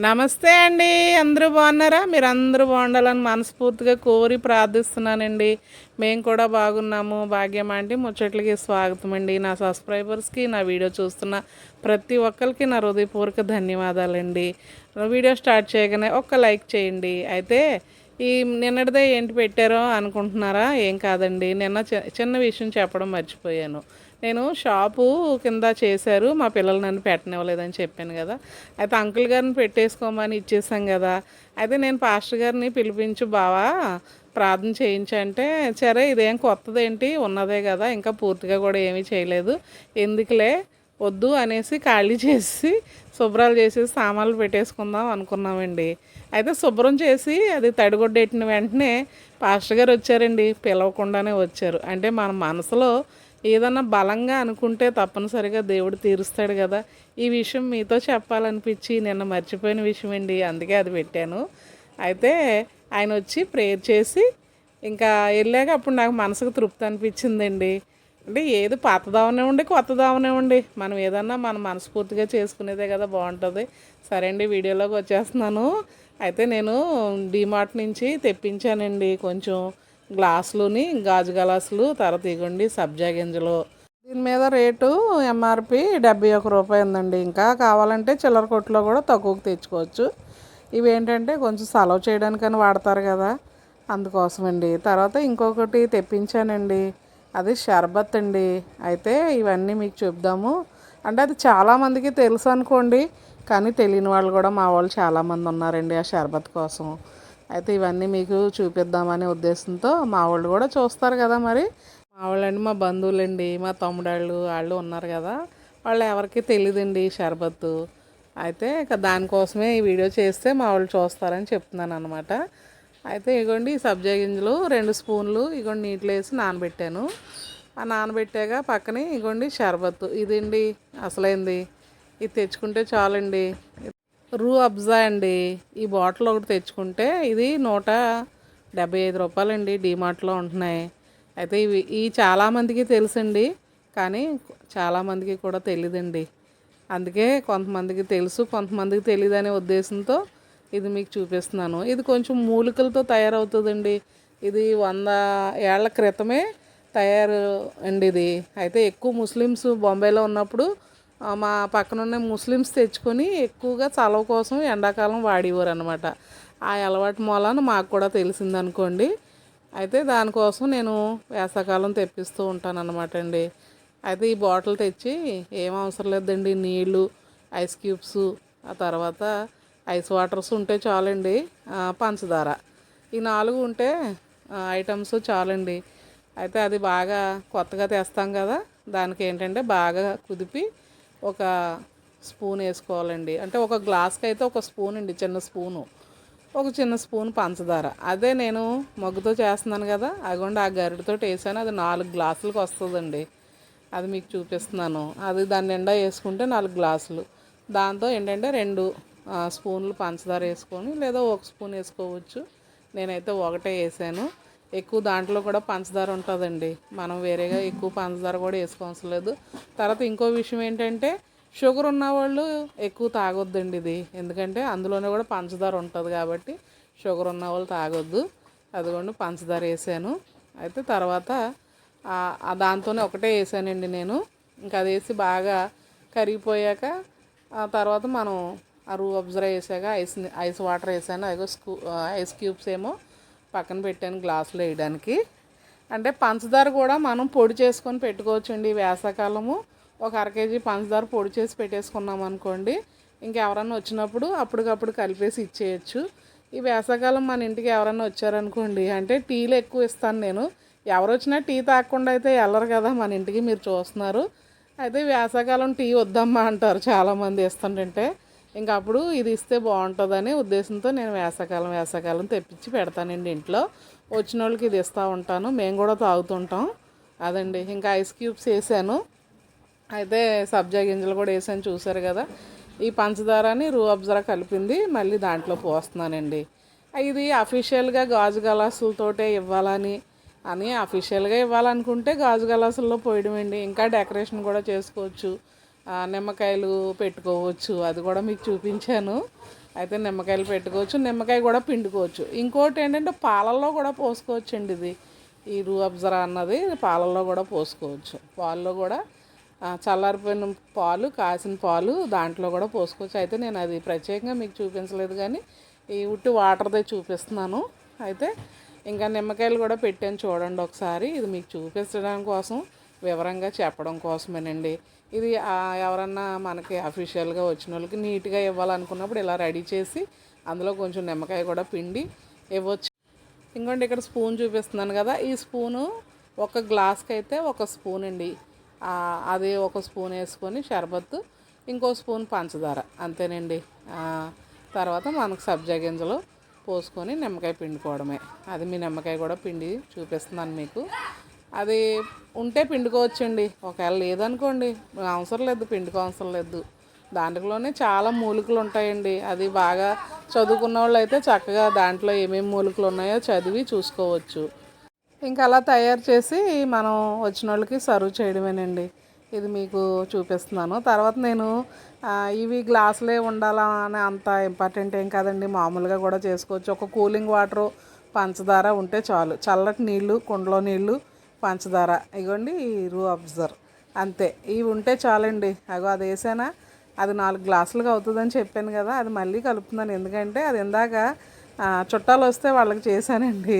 నమస్తే అండి అందరూ బాగున్నారా? మీరు అందరూ బాగుండాలని మనస్ఫూర్తిగా కోరి ప్రార్థిస్తున్నానండి. మేము కూడా బాగున్నాము భాగ్యం అంటే ముచ్చట్లకి స్వాగతం అండి. నా సబ్స్క్రైబర్స్కి నా వీడియో చూస్తున్న ప్రతి ఒక్కరికి నా హృదయపూర్వక ధన్యవాదాలండి. వీడియో స్టార్ట్ చేయగానే ఒక్క లైక్ చేయండి. అయితే ఈ నిన్నటిదే ఏంటి పెట్టారో అనుకుంటున్నారా? ఏం కాదండి. నిన్న చి- చిన్న విషయం చెప్పడం మర్చిపోయాను. నేను షాపు కింద చేశారు మా పిల్లలు నన్ను పెట్టనివ్వలేదని చెప్పాను కదా. అయితే అంకుల్ గారిని పెట్టేసుకోమని ఇచ్చేసాం కదా. అయితే నేను పాస్టర్ గారిని పిలిపించు బావా ప్రార్థన చేయించంటే సరే ఇదేం కొత్తదేంటి? ఉన్నదే కదా ఇంకా పూర్తిగా కూడా ఏమీ చేయలేదు. ఎందుకులే? వద్దు అనేసి ఖాళీ చేసి శుభ్రాలు చేసి సామాన్లు పెట్టేసుకుందాం అనుకున్నామండి. అయితే శుభ్రం చేసి అది తడిగొడ్డెట్టిన వెంటనే పాస్టర్ గారు వచ్చారండి పిలవకుండానే వచ్చారు. అంటే మన మనసులో ఏదన్నా బలంగా అనుకుంటే తప్పనిసరిగా దేవుడు తీరుస్తాడు కదా. ఈ విషయం మీతో చెప్పాలనిపించి నిన్న మర్చిపోయిన విషయం అండి అందుకే అది పెట్టాను. అయితే ఆయన వచ్చి ప్రేయర్ చేసి ఇంకా వెళ్ళాక అప్పుడు నాకు మనసుకు తృప్తి అనిపించిందండి. అంటే ఏది పాతదావనే ఉండి కొత్తదావనే ఉండి. మనం ఏదన్నా మనం మనస్ఫూర్తిగా చేసుకునేదే కదా బాగుంటుంది. సరే అండి వీడియోలోకి వచ్చేస్తున్నాను. అయితే నేను డిమార్ట్ నుంచి తెప్పించానండి. కొంచెం గ్లాసులుని గాజు గ్లాసులు తర్వాత ఇగోండి సబ్జా గింజలు. దీని మీద రేటు ఎంఆర్పి డెబ్బై ఒక రూపాయి ఉందండి. ఇంకా కావాలంటే చిల్లర కొట్టులో కూడా తక్కువకు తెచ్చుకోవచ్చు. ఇవి ఏంటంటే కొంచెం సెలవు చేయడానికని వాడతారు కదా. అందుకోసమండి. తర్వాత ఇంకొకటి తెప్పించానండి. అది షర్బత్ అండి. అయితే ఇవన్నీ మీకు చెప్దాము. అంటే అది చాలామందికి తెలుసు అనుకోండి. కానీ తెలియని వాళ్ళు కూడా మా వాళ్ళు చాలామంది ఉన్నారండి ఆ షర్బత్ కోసం. అయితే ఇవన్నీ మీకు చూపిద్దామనే ఉద్దేశంతో మా వాళ్ళు కూడా చూస్తారు కదా మరి. మా వాళ్ళండి మా బంధువులండి మా తమ్ముడాళ్ళు వాళ్ళు ఉన్నారు కదా. వాళ్ళు ఎవరికి తెలియదండి ఈ షర్బత్తు. అయితే ఇక దానికోసమే ఈ వీడియో చేస్తే మా వాళ్ళు చూస్తారని చెప్తున్నాను అనమాట అయితే ఇగోండి ఈ సబ్జా గింజలు రెండు స్పూన్లు ఇగోండి నీటిలో వేసి నానబెట్టాను. ఆ నానబెట్టాక పక్కనే ఇగోండి షర్బత్తు. ఇదండి అసలైంది? ఇది తెచ్చుకుంటే చాలండి. రూ అబ్జా అండి. ఈ బాటిల్ ఒకటి తెచ్చుకుంటే ఇది నూట డెబ్బై ఐదు రూపాయలండి డీమార్ట్లో ఉంటున్నాయి. అయితే ఇవి ఈ చాలామందికి తెలుసండి కానీ చాలామందికి కూడా తెలియదండి అందుకే కొంతమందికి తెలుసు కొంతమందికి తెలియదు అనే ఉద్దేశంతో ఇది మీకు చూపిస్తున్నాను. ఇది కొంచెం మూలికలతో తయారవుతుందండి. ఇది వంద ఏళ్ళ క్రితమే తయారు అండి ఇది. అయితే ఎక్కువ ముస్లిమ్స్ బొంబాయిలో ఉన్నప్పుడు మా పక్కనున్న ముస్లిమ్స్ తెచ్చుకొని ఎక్కువగా చలవ కోసం ఎండాకాలం వాడేవారు అనమాట ఆ అలవాటు మూలాన మాకు కూడా తెలిసింది అనుకోండి అయితే దానికోసం నేను వేసవకాలం తెప్పిస్తూ ఉంటాను అనమాట అండి. అయితే ఈ బాటిల్ తెచ్చి ఏం అవసరం లేదండి నీళ్ళు ఐస్ క్యూబ్స్ ఆ తర్వాత ఐస్ వాటర్స్ ఉంటే చాలండి పంచదార. ఈ నాలుగు ఉంటే ఐటమ్స్ చాలండి. అయితే అది బాగా కొత్తగా తెస్తాం కదా దానికి ఏంటంటే బాగా కుదిపి ఒక స్పూన్ వేసుకోవాలండి. అంటే ఒక గ్లాస్కి అయితే ఒక స్పూన్ అండి చిన్న స్పూను. ఒక చిన్న స్పూన్ పంచదార. అదే నేను మగ్గుతో చేస్తున్నాను కదా అగోండి ఆ గరిటతో వేసాను. అది నాలుగు గ్లాసులకు వస్తుందండి. అది మీకు చూపిస్తున్నాను. అది దాని నిండా వేసుకుంటే నాలుగు గ్లాసులు. దాంతో ఏంటంటే రెండు స్పూన్లు పంచదార వేసుకొని లేదా ఒక స్పూన్ వేసుకోవచ్చు. నేనైతే ఒకటే వేసాను. ఎక్కువ దాంట్లో కూడా పంచదార ఉంటుందండి. మనం వేరేగా ఎక్కువ పంచదార కూడా వేసుకోవసరం లేదు తర్వాత ఇంకో విషయం ఏంటంటే షుగర్ ఉన్న వాళ్ళు ఎక్కువ తాగొద్దండి ఇది. ఎందుకంటే అందులోనే కూడా పంచదార ఉంటుంది కాబట్టి షుగర్ ఉన్న వాళ్ళు తాగొద్దు. అదిగోండి పంచదార వేసాను. అయితే తర్వాత దాంతోనే ఒకటే వేసానండి నేను. ఇంకా అది వేసి బాగా కరిగిపోయాక ఆ తర్వాత మనం ఆ రూ అబ్జర్వ్ వేసాక ఐస్ ఐస్ వాటర్ వేసాను. అదిగో స్కూ ఐస్ క్యూబ్స్ ఏమో పక్కన పెట్టాను గ్లాసులో వేయడానికి. అంటే పంచదార కూడా మనం పొడి చేసుకొని పెట్టుకోవచ్చండి వేసవకాలము. ఒక అర కేజీ పంచదార పొడి చేసి పెట్టేసుకున్నాం అనుకోండి ఇంకెవరన్నా వచ్చినప్పుడు అప్పటికప్పుడు కలిపేసి ఇచ్చేయచ్చు. ఈ వేసవకాలం మన ఇంటికి ఎవరైనా వచ్చారనుకోండి అంటే టీలు ఎక్కువ ఇస్తాను నేను. ఎవరు వచ్చినా టీ తాగకుండా అయితే వెళ్ళరు కదా మన ఇంటికి మీరు చూస్తున్నారు. అయితే వేసవకాలం టీ వద్దమ్మా అంటారు చాలామంది ఇస్తుంటే ఇంకా అప్పుడు ఇది ఇస్తే బాగుంటుందని ఉద్దేశంతో నేను వేసవకాలం వేసవకాలం తెప్పించి పెడతానండి ఇంట్లో. వచ్చిన వాళ్ళకి ఇది ఇస్తూ ఉంటాను. మేము కూడా తాగుతుంటాం. అదండి. ఇంకా ఐస్ క్యూబ్స్ వేసాను. అయితే సబ్జా గింజలు కూడా వేసాను. చూసారు కదా. ఈ పంచదారని రూ అబ్జరా కలిపింది. మళ్ళీ దాంట్లో పోస్తున్నానండి. ఇది అఫీషియల్గా గాజు గలాసులతోటే ఇవ్వాలని అని అఫీషియల్గా ఇవ్వాలనుకుంటే గాజు గలాసుల్లో పోయడం అండి ఇంకా డెకరేషన్ కూడా చేసుకోవచ్చు. నిమ్మకాయలు పెట్టుకోవచ్చు. అది కూడా మీకు చూపించాను. అయితే నిమ్మకాయలు పెట్టుకోవచ్చు నిమ్మకాయ కూడా పిండుకోవచ్చు. ఇంకోటి ఏంటంటే పాలల్లో కూడా పోసుకోవచ్చు అండి ఇది. ఈ రూ అబ్జరా అన్నది పాలల్లో కూడా పోసుకోవచ్చు. పాలలో కూడా చల్లారిపోయిన పాలు కాసిన పాలు దాంట్లో కూడా పోసుకోవచ్చు. అయితే నేను అది ప్రత్యేకంగా మీకు చూపించలేదు కానీ ఈ ఉట్టి వాటర్దే చూపిస్తున్నాను. అయితే ఇంకా నిమ్మకాయలు కూడా పెట్టాను చూడండి ఒకసారి. ఇది మీకు చూపించడం కోసం వివరంగా చెప్పడం కోసమేనండి. ఇది ఎవరన్నా మనకి అఫీషియల్గా వచ్చిన వాళ్ళకి నీట్గా ఇవ్వాలనుకున్నప్పుడు ఇలా రెడీ చేసి అందులో కొంచెం నిమ్మకాయ కూడా పిండి ఇవ్వచ్చు. ఇంకోటి ఇక్కడ స్పూన్ చూపిస్తున్నాను కదా. ఈ స్పూను ఒక గ్లాస్కి అయితే ఒక స్పూన్ అండి. అది ఒక స్పూన్ వేసుకొని షర్బత్తు ఇంకో స్పూన్ పంచదార అంతేనండి. తర్వాత మనకు సబ్జా గింజలు పోసుకొని నిమ్మకాయ పిండుకోవడమే. అది మీ నిమ్మకాయ కూడా పిండి చూపిస్తున్నాను మీకు. అది ఉంటే పిండుకోవచ్చండి. ఒకవేళ లేదనుకోండి అవసరం లేదు పిండుకో అవసరం లేదు. దాంట్లోనే చాలా మూలికలు ఉంటాయండి. అది బాగా చదువుకున్న వాళ్ళు అయితే చక్కగా దాంట్లో ఏమేమి మూలికలు ఉన్నాయో చదివి చూసుకోవచ్చు. ఇంకా అలా తయారు చేసి మనం వచ్చిన వాళ్ళకి సర్వ్ చేయడమేనండి. ఇది మీకు చూపిస్తున్నాను. తర్వాత నేను ఇవి గ్లాసులే ఉండాలా అని అంత ఇంపార్టెంట్ ఏం కాదండి. మామూలుగా కూడా చేసుకోవచ్చు. ఒక కూలింగ్ వాటరు పంచదార ఉంటే చాలు. చల్లటి నీళ్ళు కుండలో నీళ్ళు పంచదార ఇగోండి రూ అబ్జర్ అంతే. ఇవి ఉంటే చాలండి. అగో అది వేసానా? అది నాలుగు గ్లాసులుగా అవుతుందని చెప్పాను కదా అది మళ్ళీ కలుపుతున్నాను. ఎందుకంటే అది ఇందాక చుట్టాలు వస్తే వాళ్ళకి చేశానండి.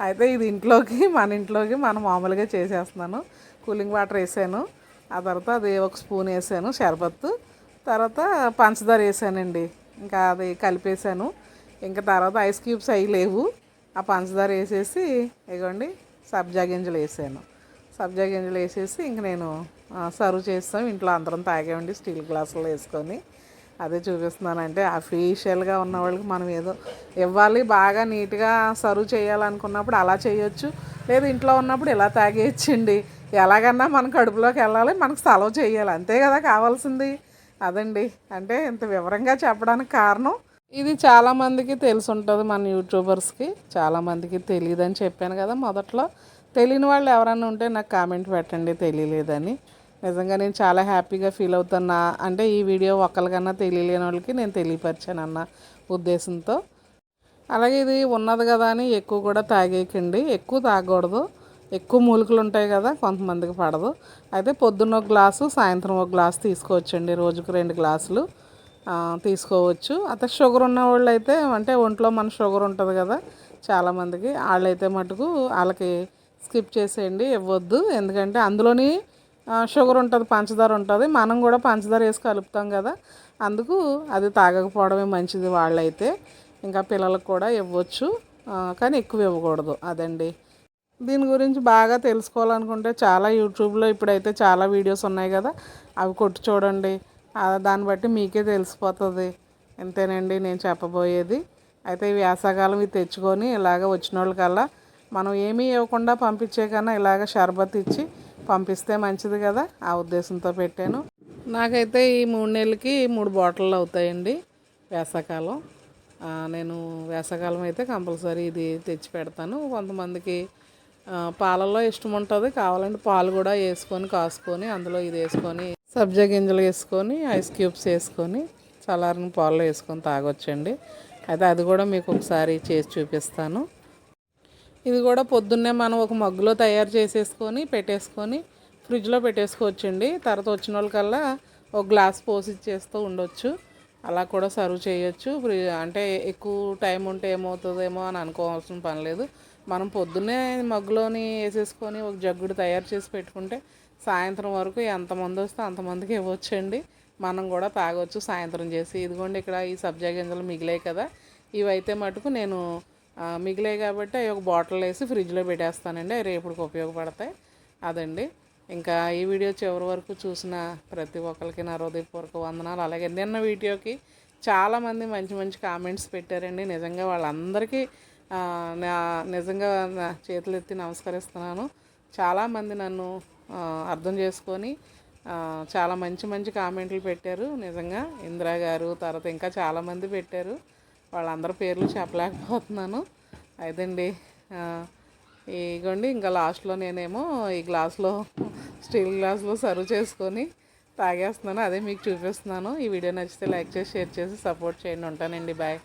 అయితే ఇది ఇంట్లోకి మన ఇంట్లోకి మనం మామూలుగా చేసేస్తున్నాను. కూలింగ్ వాటర్ వేసాను. ఆ తర్వాత అది ఒక స్పూన్ వేసాను షర్బత్తు. తర్వాత పంచదార వేసానండి. ఇంకా అది కలిపేసాను. ఇంకా తర్వాత ఐస్ క్యూబ్స్ అవి లేవు. ఆ పంచదార వేసేసి ఇగోండి సబ్జా గింజలు వేసాను. సబ్జా గింజలు వేసేసి ఇంక నేను సర్వ్ చేస్తాం. ఇంట్లో అందరం తాగామండి స్టీల్ గ్లాసులు వేసుకొని అదే చూపిస్తున్నానంటే అఫీషియల్గా ఉన్న వాళ్ళకి మనం ఏదో ఇవ్వాలి బాగా నీట్గా సర్వ్ చేయాలనుకున్నప్పుడు అలా చేయొచ్చు. లేదు ఇంట్లో ఉన్నప్పుడు ఇలా తాగేయచ్చండి. ఎలాగన్నా మన కడుపులోకి వెళ్ళాలి మనకు సెలవు చేయాలి. అంతే కదా కావాల్సింది. అదండి. అంటే ఇంత వివరంగా చెప్పడానికి కారణం ఇది చాలామందికి తెలిసి ఉంటుంది మన యూట్యూబర్స్కి చాలామందికి తెలియదని చెప్పాను కదా మొదట్లో. తెలియని వాళ్ళు ఎవరైనా ఉంటే నాకు కామెంట్ పెట్టండి తెలియలేదని. నిజంగా నేను చాలా హ్యాపీగా ఫీల్ అవుతున్నా. అంటే ఈ వీడియో ఒక్కరికన్నా తెలియలేని వాళ్ళకి నేను తెలియపరిచాను అన్న ఉద్దేశంతో. అలాగే ఇది ఉన్నది కదా అని ఎక్కువ కూడా తాగేయకండి. ఎక్కువ తాగకూడదు. ఎక్కువ మూలికలు ఉంటాయి కదా కొంతమందికి పడదు. అయితే పొద్దున్న ఒక గ్లాసు సాయంత్రం ఒక గ్లాసు తీసుకోవచ్చండి. రోజుకు రెండు గ్లాసులు. తీసుకోవచ్చు. అయితే షుగర్ ఉన్న వాళ్ళు అయితే అంటే ఒంట్లో మన షుగర్ ఉంటుంది కదా చాలామందికి. వాళ్ళైతే మటుకు వాళ్ళకి స్కిప్ చేసేయండి ఇవ్వద్దు. ఎందుకంటే అందులోని షుగర్ ఉంటుంది పంచదార ఉంటుంది. మనం కూడా పంచదార వేసి కలుపుతాం కదా. అందుకు అది తాగకపోవడమే మంచిది వాళ్ళైతే. ఇంకా పిల్లలకు కూడా ఇవ్వచ్చు. కానీ ఎక్కువ ఇవ్వకూడదు. అదండి. దీని గురించి బాగా తెలుసుకోవాలనుకుంటే చాలా యూట్యూబ్లో ఇప్పుడైతే చాలా వీడియోస్ ఉన్నాయి కదా. అవి కొట్టి చూడండి. దాన్ని బట్టి మీకే తెలిసిపోతుంది. అంతేనండి నేను చెప్పబోయేది. అయితే ఈ వేసవకాలం ఇది తెచ్చుకొని ఇలాగ వచ్చిన వాళ్ళకల్లా మనం ఏమీ ఇవ్వకుండా పంపించే కన్నా ఇలాగ షర్బత్ ఇచ్చి పంపిస్తే మంచిది కదా? ఆ ఉద్దేశంతో పెట్టాను. నాకైతే ఈ మూడు నెలలకి మూడు బాటిళ్ళు అవుతాయండి వేసవకాలం నేను వేసవకాలం అయితే కంపల్సరీ ఇది తెచ్చి పెడతాను. కొంతమందికి పాలల్లో ఇష్టం ఉంటుంది. కావాలంటే పాలు కూడా వేసుకొని కాసుకొని అందులో ఇది వేసుకొని సబ్జా గింజలు వేసుకొని ఐస్ క్యూబ్స్ వేసుకొని చల్లారిన పాలు వేసుకొని తాగొచ్చండి. అయితే అది కూడా మీకు ఒకసారి చేసి చూపిస్తాను. ఇది కూడా పొద్దున్నే మనం ఒక మగ్గులో తయారు చేసేసుకొని పెట్టేసుకొని ఫ్రిడ్జ్లో పెట్టేసుకోవచ్చండి. తర్వాత వచ్చిన వాళ్ళకల్లా ఒక గ్లాస్ పోసి ఇచ్చేస్తూ ఉండొచ్చు. అలా కూడా సర్వ్ చేయొచ్చు. అంటే ఎక్కువ టైం ఉంటే ఏమవుతుందేమో అని అనుకోవాల్సిన పని లేదు. మనం పొద్దున్నే మగ్గులోని వేసేసుకొని ఒక జగ్గుడు తయారు చేసి పెట్టుకుంటే సాయంత్రం వరకు ఎంతమంది వస్తే అంతమందికి ఇవ్వచ్చండి. మనం కూడా తాగొచ్చు సాయంత్రం చేసి. ఇదిగోండి ఇక్కడ ఈ సబ్జా గింజలు మిగిలాయి కదా. ఇవైతే మటుకు నేను మిగిలాయి కాబట్టి అవి ఒక బాటిల్ వేసి ఫ్రిడ్జ్లో పెట్టేస్తానండి. అవి రేపటికి ఉపయోగపడతాయి. అదండి. ఇంకా ఈ వీడియో చివరి వరకు చూసిన ప్రతి ఒక్కరికి నా హృదయపూర్వక వందనాలు. అలాగే నిన్న వీడియోకి చాలామంది మంచి మంచి కామెంట్స్ పెట్టారండి. నిజంగా వాళ్ళందరికీ నా నిజంగా చేతులెత్తి చేతులు ఎత్తి నమస్కరిస్తున్నాను. చాలామంది నన్ను అర్థం చేసుకొని చాలా మంచి మంచి కామెంట్లు పెట్టారు. నిజంగా ఇందిరా గారు తర్వాత ఇంకా చాలామంది పెట్టారు. వాళ్ళందరి పేర్లు చెప్పలేకపోతున్నాను. అదండి ఇగోండి ఇంకా లాస్ట్లో నేనేమో ఈ గ్లాస్లో స్టీల్ గ్లాస్లో సర్వ్ చేసుకొని తాగేస్తున్నాను. అదే మీకు చూపిస్తున్నాను. ఈ వీడియో నచ్చితే లైక్ చేసి షేర్ చేసి సపోర్ట్ చేయండి. ఉంటానండి. బాయ్.